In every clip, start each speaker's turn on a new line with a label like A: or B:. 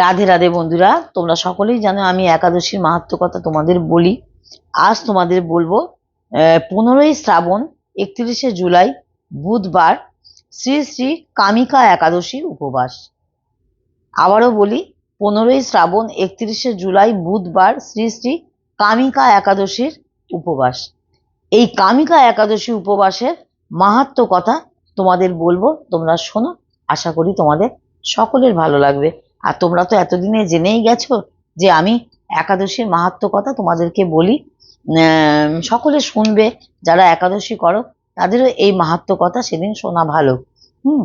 A: রাধে রাধে বন্ধুরা, তোমরা সকলেই জানো আমি একাদশীর মাহাত্ম কথা তোমাদের বলি। আজ তোমাদের বলব পনেরোই শ্রাবণ, একত্রিশে জুলাই, বুধবার, শ্রী শ্রী কামিকা একাদশীর উপবাস। আবারও বলি, পনেরোই শ্রাবণ, একত্রিশে জুলাই, বুধবার, শ্রী শ্রী কামিকা একাদশীর উপবাস। এই কামিকা একাদশী উপবাসের মাহাত্ম কথা তোমাদের বলব, তোমরা শোনো, আশা করি তোমাদের সকলের ভালো লাগবে। আর তোমরা তো এতদিনে জেনেই গেছো যে আমি একাদশীর মাহাত্ম কথা তোমাদেরকে বলি। সকলে শুনবে, যারা একাদশী করো, তাদেরও এই মাহাত্ম কথা সেদিন শোনা ভালো। হুম।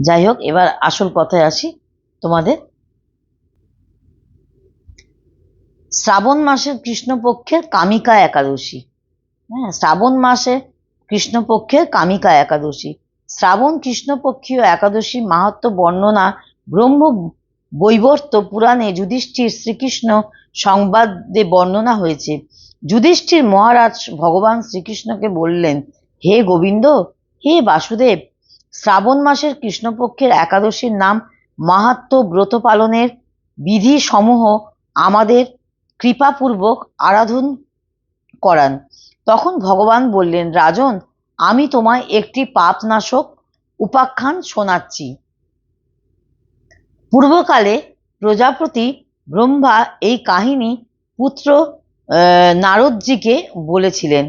A: যাই হোক এবার আসল কথায় আসি তোমাদের। শ্রাবণ মাসের কৃষ্ণপক্ষের কামিকা একাদশী। হ্যাঁ শ্রাবণ মাসে কৃষ্ণপক্ষের কামিকা একাদশী। শ্রাবণ কৃষ্ণপক্ষীয় একাদশী মাহাত্ম বর্ণনা ব্রহ্ম বৈবর্ত পুরাণে যুধিষ্ঠির শ্রীকৃষ্ণ সংবাদে বর্ণনা হয়েছে। যুধিষ্ঠির মহারাজ ভগবান শ্রীকৃষ্ণকে বললেন, হে গোবিন্দ, হে বাসুদেব, শ্রাবণ মাসের কৃষ্ণপক্ষের একাদশীর নাম মাহাত্ম ব্রত পালনের বিধি সমূহ আমাদের কৃপাপূর্বক আরাধন করান। তখন ভগবান বললেন, রাজন, আমি তোমায় একটি পাপনাশক উপাখ্যান শোনাচ্ছি। পূর্বকালে প্রজাপতি ব্রহ্মা এই কাহিনী পুত্র নারদজিকে বলেছিলেন।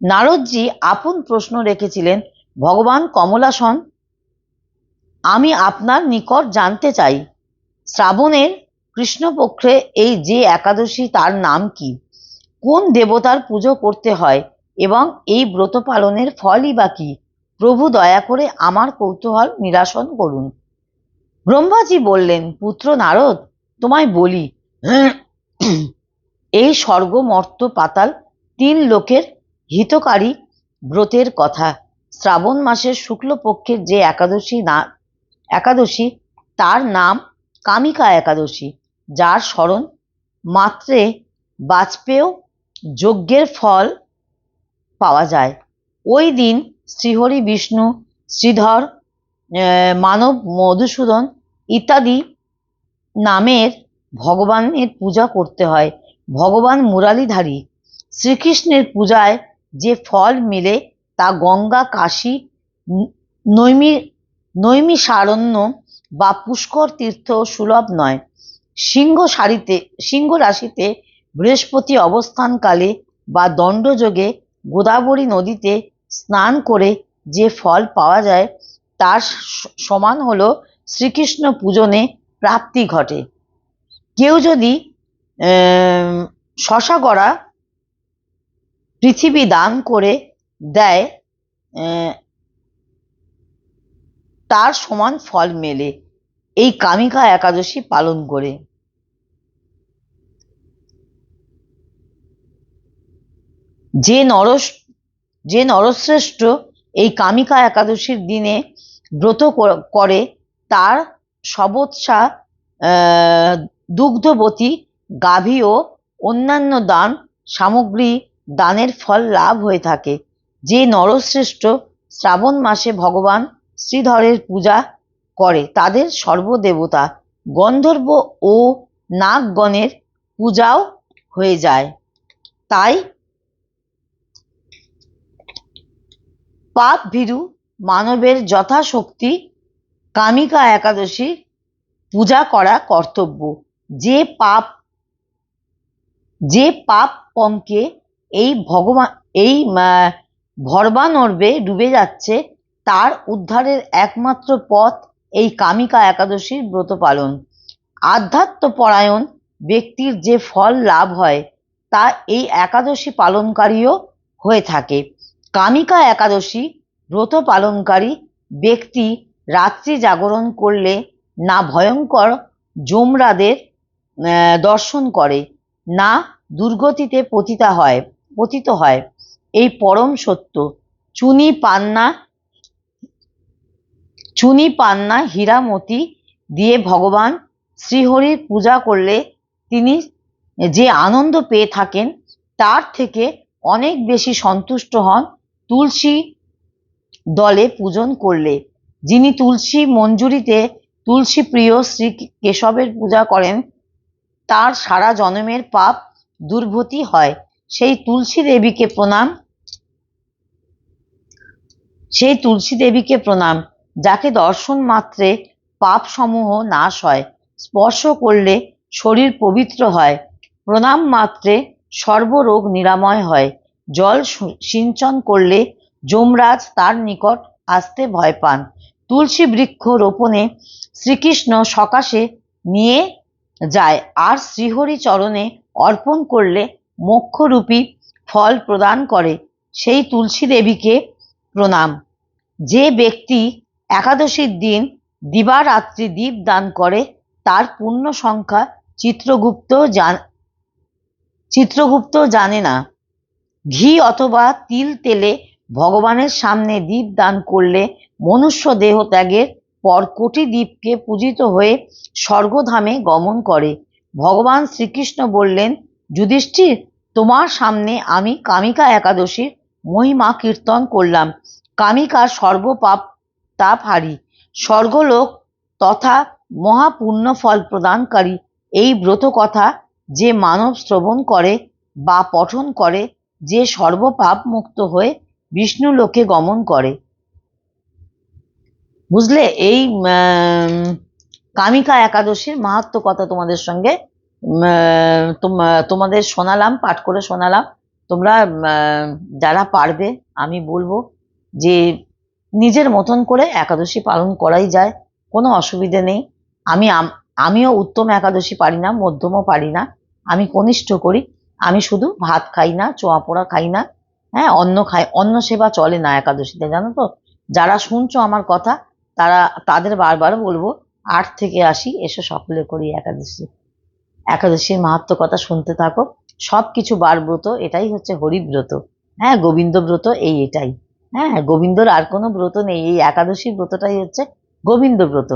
A: নারদজি আপন প্রশ্ন রেখেছিলেন, ভগবান কমলাসন, আমি আপনার নিকট জানতে চাই, শ্রাবণের কৃষ্ণপক্ষে এই যে একাদশী তার নাম কি? কোন দেবতার পুজো করতে হয় এবং এই ব্রত পালনের ফলই বা কি? প্রভু দয়া করে আমার কৌতূহল নিরাসন করুন। ব্রহ্মাজি বললেন, পুত্র নারদ, তোমায় বলি, এই স্বর্গ মর্ত পাতাল তিন লোকের হিতকারী ব্রতের কথা। শ্রাবণ মাসের শুক্লপক্ষের যে একাদশী না, একাদশী, তার নাম কামিকা একাদশী, যার স্মরণ মাত্রে বাজপেয় যজ্ঞের ফল পাওয়া যায়। ওই দিন শ্রীহরি বিষ্ণু, শ্রীধর মানব মধুসূদন ইত্যাদি নামের ভগবানের পূজা করতে হয়। ভগবান মুরালিধারী শ্রীকৃষ্ণের পূজায় যে ফল মেলে তা গঙ্গা, কাশী, নৈমি, নৈমিষারণ্য বা পুষ্কর তীর্থ সুলভ নয়। সিংহ সারিতে, সিংহ রাশিতে বৃহস্পতি অবস্থানকালে বা দণ্ডযোগে গোদাবরী নদীতে স্নান করে যে ফল পাওয়া যায় তার সমান হলো শ্রীকৃষ্ণ পূজনে প্রাপ্তি ঘটে। কেউ যদি শশা গড়া পৃথিবী দান করে দেয় তার সমান ফল মেলে। এই কামিকা একাদশী পালন করে। যে নরস, যে নরশ্রেষ্ঠ এই কামিকা একাদশীর দিনে ব্রত কর- তার সবৎসা দুগ্ধবতী গাভী ও অন্যান্য দান সামগ্রী দানের ফল লাভ হয়ে থাকে। যে নরশ্রেষ্ঠ শ্রাবণ মাসে ভগবান শ্রীধরের পূজা করে, তাদের সর্বদেবতা গন্ধর্ব ও নাগগণের পূজাও হয়ে যায়। তাই পাপ ভীরু মানবের যথাশক্তি কামিকা একাদশী পূজা করা কর্তব্য। যে পাপ যে পাপ পঙ্কে এই ভগবান, এই ভরবানর্বে ডুবে যাচ্ছে, তার উদ্ধারের একমাত্র পথ এই কামিকা একাদশীর ব্রত পালন। আধ্যাত্ম পরায়ণ ব্যক্তির যে ফল লাভ হয়, তা এই একাদশী পালনকারীও হয়ে থাকে। কামিকা একাদশী ব্রত পালনকারী ব্যক্তি রাত্রি জাগরণ করলে না ভয়ঙ্কর যমরাদের দর্শন করে, না দুর্গতিতে পতিতা হয়, পতিত হয়। এই পরম সত্য। চুনি পান্না চুনি পান্না হীরামতি দিয়ে ভগবান শ্রীহরির পূজা করলে তিনি যে আনন্দ পেয়ে থাকেন, তার থেকে অনেক বেশি সন্তুষ্ট হন তুলসী দলে পূজন করলে। যিনি তুলসী মঞ্জুরিতে তুলসী প্রিয় শ্রী কেশবের পূজা করেন, তার সারা জন্মের পাপ দুর্ভতি হয়। সেই তুলসী দেবীকে প্রণাম, সেই তুলসী দেবীকে প্রণাম, যাকে দর্শন মাত্রে পাপ সমূহ নাশ হয়, স্পর্শ করলে শরীর পবিত্র হয়, প্রণাম মাত্রে সর্বরোগ নিরাময় হয়। জল সিঞ্চন করলে যমরাজ তার নিকট আসতে ভয় পান। তুলসী বৃক্ষ রোপণে শ্রীকৃষ্ণ সকাশে নিয়ে যায় আর শ্রীহরি চরণে অর্পণ করলে মোক্ষরূপী ফল প্রদান করে। সেই তুলসী দেবীকে প্রণাম। যে ব্যক্তি একাদশীর দিন দিবারাত্রি দীপ দান করে, তার পূর্ণ সংখ্যা চিত্রগুপ্ত জান চিত্রগুপ্ত জানে না। ঘি অথবা তিল তেলে ভগবানের সামনে দীপ দান করলে মনুষ্য দেহ ত্যাগের পর কোটি দ্বীপকে পূজিত হয়ে স্বর্গধামে গমন করে। ভগবান শ্রীকৃষ্ণ বললেন, যুধিষ্ঠির, তোমার সামনে আমি কামিকা একাদশীর মহিমা কীর্তন করলাম। কামিকা সর্বপাপ তাপ হারি। স্বর্গলোক তথা মহাপুণ্য ফল প্রদানকারী এই ব্রত কথা যে মানব শ্রবণ করে বা পঠন করে যে সর্বপাপ মুক্ত হয়ে বিষ্ণু লোকে গমন করে। বুঝলে? এই কামিকা একাদশীর মাহাত্ম কথা তোমাদের সঙ্গে তোমাদের শোনালাম, পাঠ করে শোনালাম। তোমরা যারা পারবে, আমি বলব যে নিজের মতন করে একাদশী পালন করাই যায়, কোনো অসুবিধে নেই। আমি, আমিও উত্তম একাদশী পারি না, মধ্যমও পারি না। আমি কনিষ্ঠ করি। আমি শুধু ভাত খাই না, চোয়া পোড়া খাই না হ্যাঁ অন্ন খাই, অন্ন সেবা চলে না একাদশীতে, জানো তো? যারা শুনছো আমার কথা, তারা, তাদের বারবার বলব, আট থেকে আসি এসো সকলে করি একাদশী। একাদশীর মাহাত্ম কথা শুনতে থাকো। সব কিছু বার ব্রত, এটাই হচ্ছে হরিব্রত। হ্যাঁ গোবিন্দ ব্রত, এই এটাই। হ্যাঁ গোবিন্দর আর কোনো ব্রত নেই, এই একাদশীর ব্রতটাই হচ্ছে গোবিন্দ ব্রত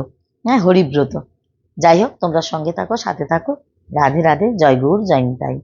A: হ্যাঁ হরিব্রত। যাই হোক, তোমরা সঙ্গে থাকো, সাথে থাকো। রাধে রাধে, জয় গৌর, জয় নিতাই।